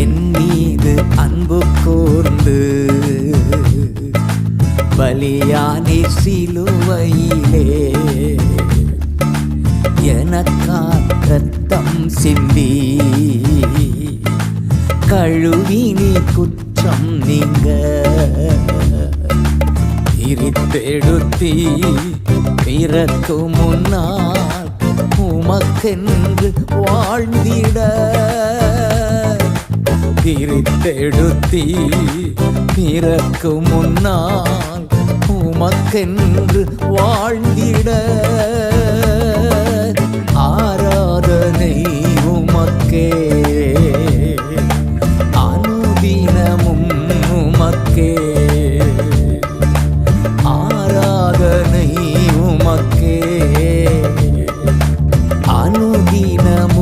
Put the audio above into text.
என் மீது அன்பு கூர்ந்து பலியானி சிலுவையிலே எனக்காக ரத்தம் சிந்தி கழுவினி குற்றம் நீங்க இருத்தெடுத்தி பிறக்கு முன்னால் உமக்கென்று வாழ்ந்திட கண்டெடுத்தி பிறக்கு முன்னால் உமக்கென்று வாழ்ந்திட. ஆராதனை உமக்கே. அனுதினமும் உமக்கே. ஆராதனை உமக்கே. அனுதினமும்